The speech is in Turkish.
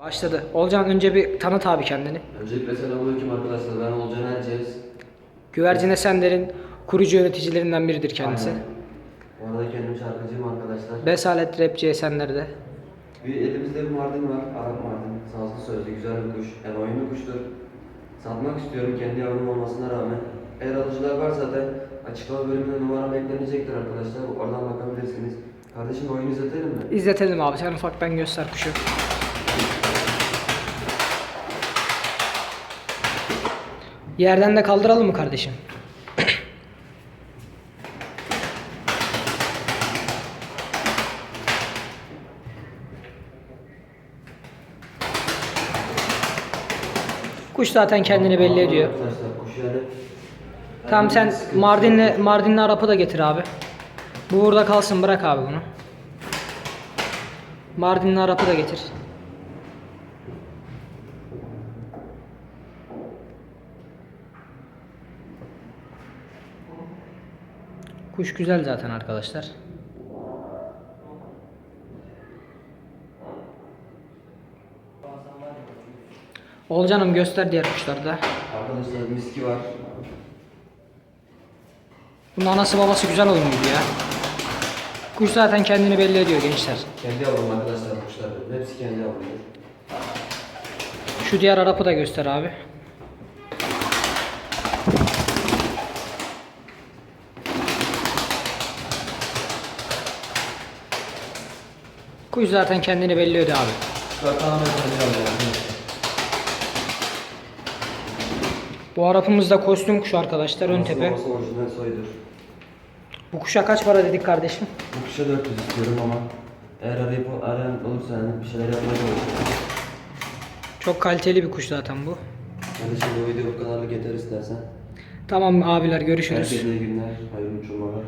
Başladı. Olcan önce bir tanıt abi kendini. Öncelikle selamünaleyküm arkadaşlar. Ben Olcan Erciyes. Güvercin Esenler'in kurucu yöneticilerinden biridir kendisi. Aynen. Bu arada kendim şarkıcıyım arkadaşlar. Besalet Rapçi Esenler'de. Bir elimizde bir mardin var. Arap mardin. Sazlı sözlü güzel bir kuş. Yani oyunlu kuştur. Satmak istiyorum kendi yavrum olmasına rağmen. Eğer alıcılar var zaten açıklama bölümünde numaram eklenecektir arkadaşlar. Oradan bakabilirsiniz. Kardeşim oyunu izletelim mi? İzletelim abi. Sen ufaktan göster kuşu. Yerden de kaldıralım mı kardeşim? Kuş zaten kendini belli ediyor. Tamam sen Mardinli. Mardinli Arap'ı da getir abi. Bu burada kalsın bırak abi bunu. Mardinli Arap'ı da getir. Kuş güzel zaten arkadaşlar. Olcanım göster diğer kuşları da. Arkadaşlar miski var. Bunun anası babası güzel gibi ya. Kuş zaten kendini belli ediyor gençler. Kendi yavrum arkadaşlar kuşlar. Hepsi kendi yavrumdur. Şu diğer Arap'ı da göster abi. Kuş zaten kendini belli ediyor abi. Bu Arap'ımız da kostüm kuşu arkadaşlar ön tepe. Babası orijinal soydur. Bu kuşa kaç para dedik kardeşim? Bu kuşa 400 istiyorum ama eğer arayıp arayan olursa yani bir şeyler yapmaya çalışıyorum. Çok kaliteli bir kuş zaten bu. Kardeşim bu videoyu bu kadarlık yeter istersen. Tamam abiler görüşürüz. Herkese iyi günler, hayırlı uçurmalar.